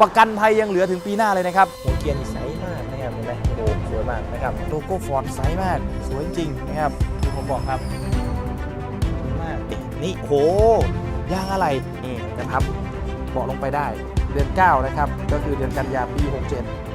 ประกันภัยยังเหลือถึงปีหน้าเลยนะครับหัวเกียร์นี่ใสมากนะครับเห็นไหมโอ้โหสวยมากนะครับโลโก้ฟอร์ดใสมากสวยจริงนะครับที่ผมบอกครับสวยมากนี่โอ้โหยางอะไรนี่นะครับเบาะลงไปได้เดือน 9 นะครับ ก็คือเดือนกันยาปี 67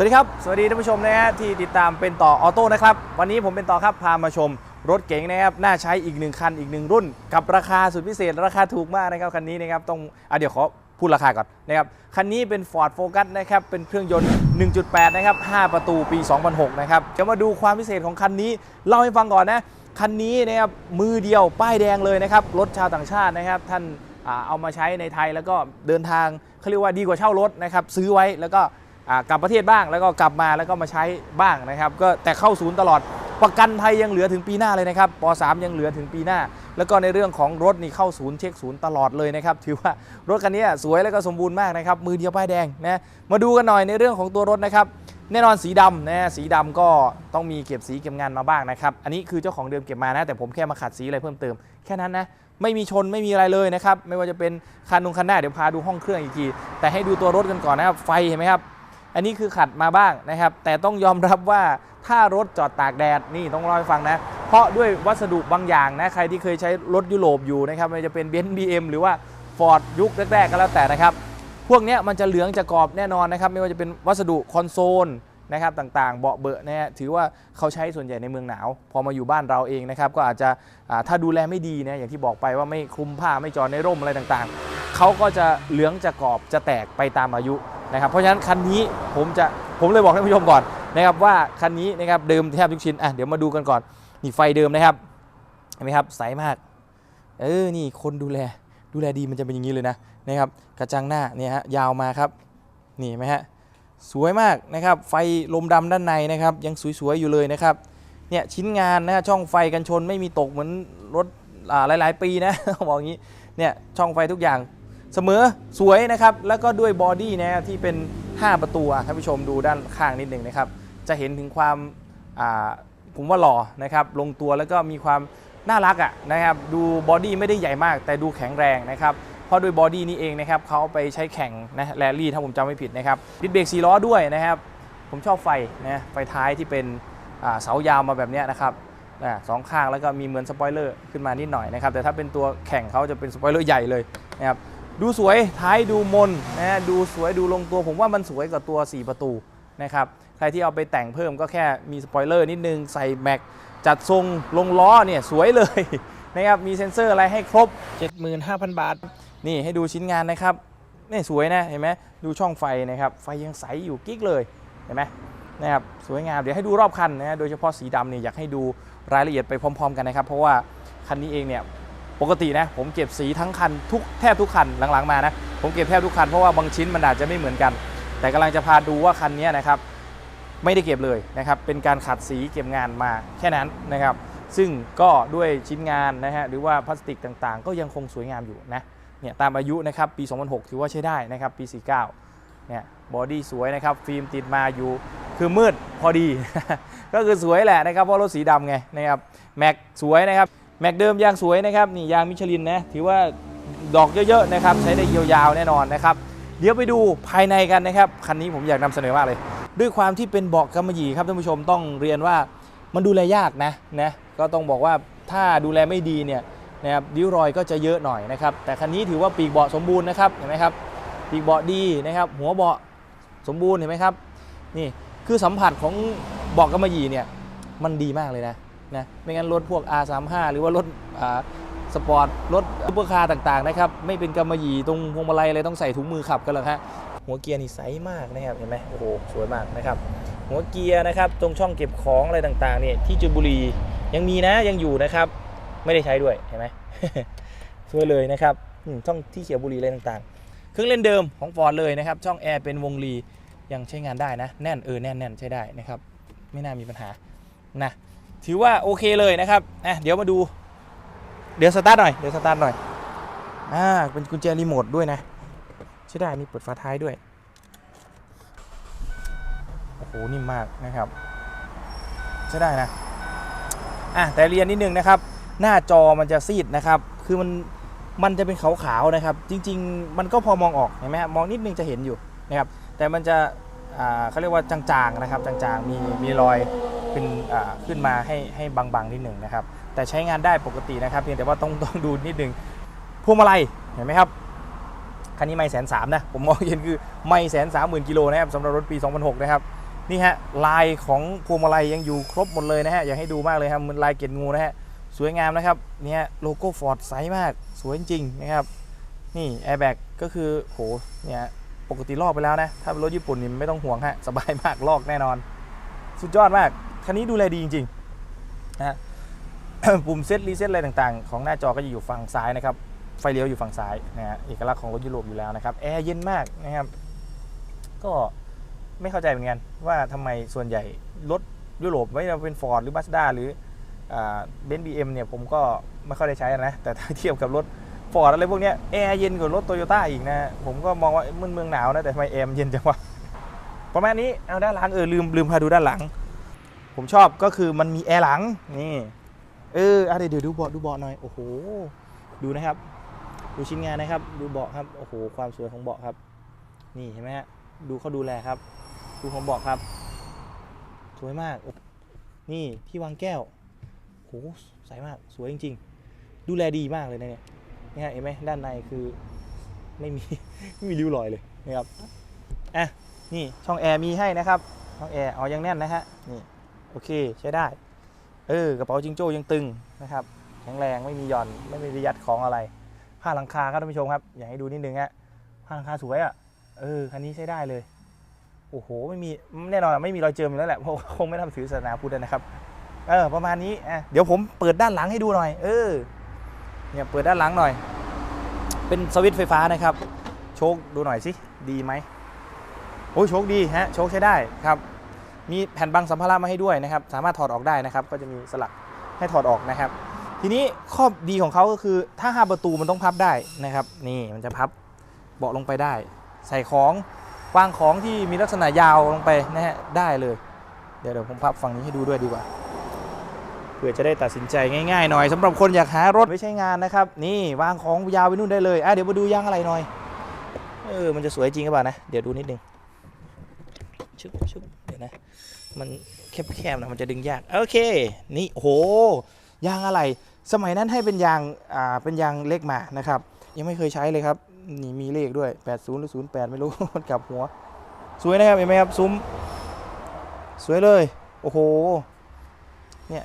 วัสดีครับ สวัสดีท่านผู้ชมนะฮะที่ติดตามเป็นต่อออโต้นะครับ วันนี้ผมเป็นต่อครับพามาชมรถเก๋งนะครับน่าใช้อีกหนึ่งคันอีกหนึ่งรุ่น กับราคาสุดพิเศษ ราคาถูกมากนะครับคันนี้นะครับต้องอะเดี๋ยวขอพูดราคาก่อนนะครับคันนี้เป็น Ford Focus นะครับเป็นเครื่องยนต์ 1.8 นะครับ 5 ประตูปี 2006 นะครับจะมาดูความพิเศษของคันนี้เล่าให้ฟังก่อนนะคันนี้นะครับมือเดียวป้ายแดงเลยนะครับรถชาวต่างชาตินะครับท่านอเอามาใช้ในไทยแล้วก็เดินทางเขาเรียกว่าดีกว่าเช่ารถนะครับซื้อไว้แล้วก็ กลับประเทศบ้างแล้วก็กลับมาแล้วก็มาใช้บ้างนะครับก็แต่เข้าศูนย์ตลอดประกันภัยยังเหลือถึงปีหน้าเลยนะครับป .3 ยังเหลือถึงปีหน้า แล้วก็ในเรื่องของรถนี่เข้าศูนย์เช็คศูนย์ตลอดเลยนะครับถือว่ารถคันนี้สวยแล้วก็สมบูรณ์มากนะครับมือเดียวป้ายแดงนะมาดูกันหน่อยในเรื่องของตัวรถนะครับแน่นอนสีดำนะสีดำก็ต้องมีเก็บสีเก็บงานมาบ้างนะครับอันนี้คือเจ้าของเดิมเก็บมานะแต่ผมแค่มาขัดสีอะไรเพิ่มเติมแค่นั้นนะไม่มีชนไม่มีอะไรเลยนะครับไม่ว่าจะเป็นคันนุงคันหน้าเดี๋ยวพาดูห้องเครื่องอีกทีแต่ให้ดูตัวรถกันก่อนนะครับไฟเห็นไหมครับ อันนี้คือขัดมาบ้างนะครับ แต่ต้องยอมรับว่าถ้ารถจอดตากแดดนี่ต้องรอให้ฟังนะ เพราะด้วยวัสดุบางอย่างนะใครที่เคยใช้รถยุโรปอยู่นะครับไม่ว่าจะเป็นเบนซ์บีเอ็มหรือว่า Ford ยุคแรกๆก็แล้วแต่นะครับ พวกนี้มันจะเหลืองจะกรอบแน่นอนนะครับ ไม่ว่าจะเป็นวัสดุคอนโซล นะครับต่างๆ เบาะเบอะนะฮะถือว่าเขาใช้ส่วนใหญ่ในเมืองหนาว พอมาอยู่บ้านเราเองนะครับก็อาจจะถ้าดูแลไม่ดีนะอย่างที่บอกไปว่าไม่คลุมผ้าไม่จอดในร่มอะไรต่างๆเขาก็จะเหลืองจะกรอบจะแตกไปตามอายุนะครับเพราะฉะนั้นคันนี้ผมจะผมเลยบอกท่านผู้ชมก่อนนะครับว่าคันนี้นะครับเดิมแทบทุกชิ้นอะเดี๋ยวมาดูกันก่อนนี่ไฟเดิมนะครับเห็นไหมครับใสมากเออนี่คนดูแลดูแลดีมันจะเป็นอย่างนี้เลยนะนะครับกระจังหน้าเนี่ยฮะยาวมาครับนี่ไหมฮะ สวยมากนะครับ ไฟลมดำด้านในนะครับ ยังสวยๆอยู่เลยนะครับ เนี่ยชิ้นงานนะฮะช่องไฟกันชนไม่มีตกเหมือนรถหลายๆ ปีนะบอกอย่างนี้ เนี่ยช่องไฟทุกอย่างเสมอสวยนะครับ แล้วก็ด้วยบอดี้นะที่เป็น 5 ประตูอะท่านผู้ชมดูด้านข้างนิดหนึ่งนะครับ จะเห็นถึงความอ่าผมว่าหล่อนะครับ ลงตัวแล้วก็มีความน่ารักอะนะครับ ดูบอดี้ไม่ได้ใหญ่มาก แต่ดูแข็งแรงนะครับ เพราะด้วยบอดี้นี้เองนะครับเขาไปใช้แข่งนะแรลลี่ถ้าผมจำไม่ผิดนะครับดิสเบรกสีล้อด้วยนะครับ ผมชอบไฟนะไฟท้ายที่เป็นเสายาวมาแบบนี้นะครับสองข้างแล้วก็มีเหมือนสปอยเลอร์ขึ้นมานิดหน่อยนะครับแต่ถ้าเป็นตัวแข่งเขาจะเป็นสปอยเลอร์ใหญ่เลยนะครับดูสวยท้ายดูมนนะดูสวยดูลงตัว ผมว่ามันสวยกว่าตัว 4 ประตูนะครับใครที่เอาไปแต่งเพิ่มก็แค่มีสปอยเลอร์นิดนึงใส่แม็กจัดทรงลงล้อเนี่ยสวยเลยนะครับมีเซ็นเซอร์อะไรให้ครบ 75,000 บาท นี่ให้ดูชิ้นงานนะครับนี่สวยนะเห็นไหมดูช่องไฟนะครับไฟยังใสอยู่กิ๊กเลยเห็นไหมนะครับสวยงามเดี๋ยวให้ดูรอบคันนะโดยเฉพาะสีดำเนี่ยอยากให้ดูรายละเอียดไปพร้อม ๆ กันนะครับ เพราะว่าคันนี้เองเนี่ยปกตินะผมเก็บสีทั้งคันทุกแทบทุกคันหลังๆมานะผมเก็บแทบทุกคันเพราะว่าบางชิ้นมันอาจจะไม่เหมือนกัน แต่กำลังจะพาดูว่าคันนี้นะครับไม่ได้เก็บเลยนะครับเป็นการขัดสีเก็บงานมาแค่นั้นนะครับ ซึ่งก็ด้วยชิ้นงานนะฮะหรือว่าพลาสติกต่างๆ ก็ยังคงสวยงามอยู่นะ เนี่ยตามอายุนะครับปี 2006 ถือว่าใช้ได้นะครับปี 49 เนี่ยบอดี้สวยนะครับฟิล์มติดมาอยู่คือมืดพอดี ก็คือสวยแหละนะครับเพราะรถสีดำไงนะครับแม็กสวยนะครับแม็กเดิมยางสวยนะครับนี่ยางมิชลินนะถือว่าดอกเยอะๆนะครับใช้ได้ยาวๆแน่นอนนะครับเดี๋ยวไปดูภายในกันนะครับคันนี้ผมอยากนำเสนอมากเลย ด้วยความที่เป็นเบาะกำมะหยี่ครับท่านผู้ชมต้องเรียนว่ามันดูแลยากนะนะก็ต้องบอกว่าถ้าดูแลไม่ดีเนี่ย นะครับริ้วรอยก็จะเยอะหน่อยนะครับ แต่คันนี้ถือว่าปีกเบาะสมบูรณ์นะครับเห็นไหมครับปีกเบาะดีนะครับ หัวเบาะสมบูรณ์เห็นไหมครับนี่คือสัมผัสของเบาะกำมะหยี่เนี่ยมันดีมากเลยนะนะไม่งั้นรถพวก R35 หรือว่ารถอ่าสปอร์ตรถซุปเปอร์คาร์ต่างๆนะครับไม่เป็นกำมะหยี่ตรงพวงมาลัยอะไรต้องใส่ถุงมือขับกันหรอกฮะหัวเกียร์นี่ใสมากนะครับเห็นไหมโอ้โหสวยมากนะครับ หัวเกียร์นะครับตรงช่องเก็บของอะไรต่างๆเนี่ยที่จุบุรียังมีนะยังอยู่นะครับ ไม่ได้ใช้ด้วยเห็นไหม สวยเลยนะครับช่องที่เขียวบุรีอะไรต่างๆ เครื่องเล่นเดิมของฟอร์ดเลยนะครับ ช่องแอร์เป็นวงรียังใช้งานได้นะ แน่นเออแน่นแน่นใช้ได้นะครับ ไม่น่ามีปัญหานะถือว่าโอเคเลยนะครับอะเดี๋ยวมาดู เดี๋ยวสตาร์ทหน่อยเดี๋ยวสตาร์ทหน่อยอ่าเป็นกุญแจรีโมทด้วยนะใช่ได้มีเปิดฝาท้ายด้วยโอ้โหนิ่มมากนะครับใช่ได้นะอะแต่เรียนนิดนึงนะครับ หน้าจอมันจะซีดนะครับ คือมันมันจะเป็นขาวๆนะครับ จริง ๆ มันก็พอมองออกเห็นไหมฮะมองนิดนึงจะเห็นอยู่นะครับ แต่มันจะเขาเรียกว่าจางๆนะครับจางๆมีมีรอยเป็นขึ้นมาให้ให้บางๆนิดหนึ่งนะครับ แต่ใช้งานได้ปกตินะครับ เพียงแต่ว่าต้องต้องดูนิดนึงพวงมาลัยเห็นไหมครับคันนี้ไม่แสนสามนะผมมองเห็นคือไม่แสนสามหมื่นกิโลนะครับสำหรับรถปี 2006 นะครับนี่ฮะลายของพวงมาลัยยังอยู่ครบหมดเลยนะฮะอยากให้ดูมากเลยครับมันลายเกล็ดงูนะฮะ สวยงามนะครับเนี่ยโลโก้ฟอร์ดใสมากสวยจริงนะครับนี่แอร์แบ็กก็คือโหเนี่ยปกติลอกไปแล้วนะ ถ้าเป็นรถญี่ปุ่นนี่ไม่ต้องห่วงฮะสบายมากลอกแน่นอน สุดยอดมาก คันนี้ดูแลดีจริงๆนะฮะปุ่มเซตรีเซ็ตอะไรต่างๆ ของหน้าจอก็จะอยู่ฝั่งซ้ายนะครับ ไฟเลี้ยวอยู่ฝั่งซ้ายนะฮะเอกลักษณ์ของรถยุโรปอยู่แล้วนะครับ แอร์เย็นมากนะครับ ก็ไม่เข้าใจเหมือนกันว่าทำไมส่วนใหญ่รถยุโรปไม่ว่าเป็นฟอร์ดหรือ m ั z ด้าหรือ เบนซ์บีเอ็มเนี่ยผมก็ไม่ค่อยได้ใช้นะ แต่ถ้าเทียบกับรถฟอร์ดอะไรพวกนี้แอร์เย็นกว่ารถโตโยต้าอีกนะ ผมก็มองว่ามันเมืองหนาวนะ แต่ทำไมแอร์มันเย็นจังวะประมาณนี้เอาด้านหลังเออลืมลืมพาดูด้านหลัง ผมชอบก็คือมันมีแอร์หลังนี่เอออะเดี๋ยวเดี๋ยวดูเบาะดูเบาะหน่อยโอ้โหดูนะครับ ดูชิ้นงานนะครับ ดูเบาะครับโอ้โหความสวยของเบาะครับ นี่เห็นไหมฮะดูเขาดูแลครับ ดูของเบาะครับ สวยมากนี่ที่วางแก้ว โหใสมากสวยจริง ๆ ดูแลดีมากเลยนะเนี่ยนี่ฮะเห็นไหมด้านในคือไม่มีไม่มีริ้วรอยเลยนะครับอะนี่ช่องแอร์มีให้นะครับช่องแอร์เอายังแน่นนะฮะนี่โอเคใช้ได้ เออกระเป๋าจิงโจ้ยังตึงนะครับแข็งแรงไม่มีหย่อนไม่มีระยัดของอะไร ผ้าหลังคาครับท่านผู้ชมครับ อยากให้ดูนิดนึงฮะผ้าหลังคาสวยอะเออคันนี้ใช้ได้เลยโอ้โหไม่มีแน่นอนไม่มีรอยเจิมแล้วแหละเพราะคงไม่ทำถือศาสนาพุทธนะครับ เออประมาณนี้อะเดี๋ยวผมเปิดด้านหลังให้ดูหน่อย เออเนี่ยเปิดด้านหลังหน่อย เป็นสวิตช์ไฟฟ้านะครับ โชคดูหน่อยสิดีไหมโอ้ยโชคดีฮะโชคใช้ได้ครับ มีแผ่นบังสัมภาระมาให้ด้วยนะครับ สามารถถอดออกได้นะครับ ก็จะมีสลักให้ถอดออกนะครับ ทีนี้ข้อดีของเขาก็คือถ้าห้าประตูมันต้องพับได้นะครับ นี่มันจะพับเบาะลงไปได้ ใส่ของวางของที่มีลักษณะยาวลงไปนะฮะได้เลย เดี๋ยวเดี๋ยวผมพับฝั่งนี้ให้ดูด้วยดีกว่า พื่อจะได้ตัดสินใจง่ายๆหน่อยสำหรับคนอยากหารถไม่ใช่งานนะครับ นี่วางของยาวไปนู่นได้เลยอะเดี๋ยวมาดูยางอะไรหน่อยเออมันจะสวยจริงหรือเปล่านะ เดี๋ยวดูนิดนึงชุบชุบเดี๋ยวนะ มันแคบๆนะมันจะดึงยากโอเค นี่โอ้โหยางอะไร สมัยนั้นให้เป็นยางอ่าเป็นยางเล็กมานะครับ ยังไม่เคยใช้เลยครับนี่มีเลขด้วย 80หรือ08 ไม่รู้มันกลับหัว สวยนะครับเห็นไหมครับซุ้มสวยเลย โอ้โหเนี่ย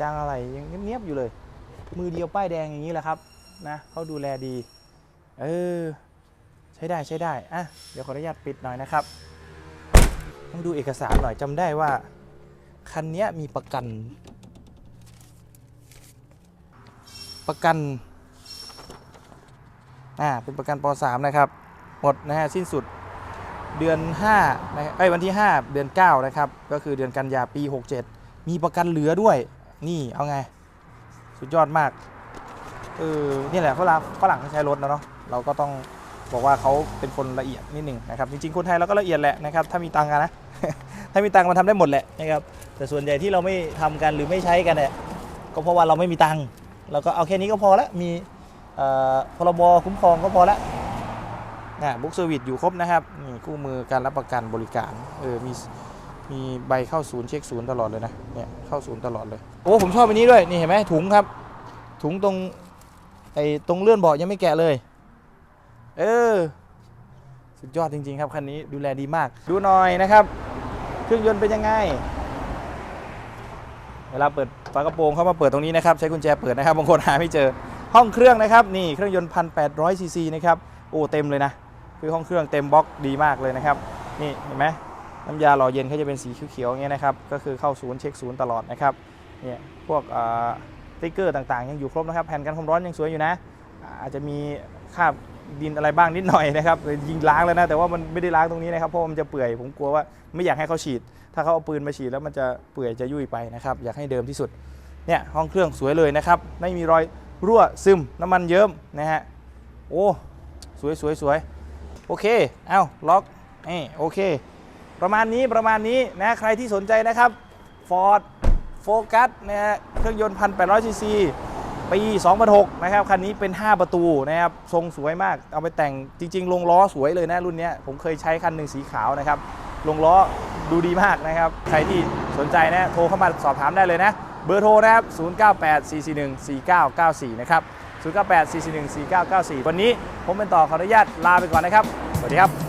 ยางอะไรยังเนียบอยู่เลย มือเดียวป้ายแดงอย่างนี้แหละครับนะเขาดูแลดี เออ ใช้ได้ใช้ได้อะเดี๋ยวขออนุญาตปิดหน่อยนะครับต้องดูเอกสารหน่อยจำได้ว่า คันนี้มีประกัน ประกันอ่าเป็นประกันป .3 นะครับ หมดนะฮะสิ้นสุดเดือน5นะเอ้วันที่ 5 เดือน 9 นะครับ ก็คือเดือนกันยาปี 67 มีประกันเหลือด้วย นี่เอาไง สุดยอดมากเออนี่แหละฝรั่งฝรั่งเขาใช้รถนะเนาะเราก็ต้องบอกว่าเขาเป็นคนละเอียดนิดหนึ่งนะครับจริงๆคนไทยเราก็ละเอียดแหละนะครับถ้ามีตังค์อะนะถ้ามีตังค์มันทำได้หมดแหละนะครับแต่ส่วนใหญ่ที่เราไม่ทำกันหรือไม่ใช้กันเนี่ยก็เพราะว่าเราไม่มีตังค์เราก็เอาแค่นี้ก็พอละมีพรบคุ้มครองก็พอละนะบุ๊กเซอร์วิสอยู่ครบนะครับนี่คู่มือการรับประกันบริการเออมี มีใบเข้าศูนย์เช็คศูนย์ตลอดเลยนะเนี่ยเข้าศูนย์ตลอดเลยโอ้ผมชอบอันนี้ด้วยนี่เห็นไหมถุงครับ ถุงตรงไอ้ตรงเลื่อนเบาะยังไม่แกะเลย เออ สุดยอดจริง ๆ ครับคันนี้ดูแลดีมาก ดูหน่อยนะครับ เครื่องยนต์เป็นยังไง เวลาเปิดฝากระโปรงเข้ามาเปิดตรงนี้นะครับ ใช้กุญแจเปิดนะครับบางคนหาไม่เจอห้องเครื่องนะครับนี่เครื่องยนต์1,800ซีซีนะครับโอ้เต็มเลยนะ คือห้องเครื่องเต็มบล็อกดีมากเลยนะครับ นี่เห็นไหม น้ำยาหล่อเย็นเขาจะเป็นสีเขียวๆอย่างเงี้ยนะครับ ก็คือเข้าศูนย์เช็คศูนย์ตลอดนะครับ เนี่ยพวกติ๊กเกอร์ต่างๆ ยังอยู่ครบนะครับ แผ่นกันความร้อนยังสวยอยู่นะ อาจจะมีคราบดินอะไรบ้างนิดหน่อยนะครับยิงล้างแล้วนะ แต่ว่ามันไม่ได้ล้างตรงนี้นะครับ เพราะว่ามันจะเปื่อย ผมกลัวว่าไม่อยากให้เขาฉีด ถ้าเขาเอาปืนมาฉีดแล้วมันจะเปื่อยจะยุ่ยไปนะครับ อยากให้เดิมที่สุด เนี่ยห้องเครื่องสวยเลยนะครับ ไม่มีรอยรั่วซึมน้ำมันเยิ้มนะฮะ โอ้ สวยสวยสวยโอเค เอาล็อกนี่โอเค ประมาณนี้ประมาณนี้นะใครที่สนใจนะครับ Ford โฟกัสนะฮะเครื่องยนต์ 1,800ซีซีปี 2006 นะครับ คันนี้เป็น 5 ประตูนะครับ ทรงสวยมาก เอาไปแต่งจริง ๆ ลงล้อสวยเลยนะรุ่นเนี้ยผมเคยใช้คันหนึ่งสีขาวนะครับ ลงล้อดูดีมากนะครับ ใครที่สนใจนะ โทรเข้ามาสอบถามได้เลยนะ เบอร์โทรนะครับ 0984414994 นะครับ 0984414994 วันนี้ผมเป็นต่อขออนุญาตลาไปก่อนนะครับ สวัสดีครับ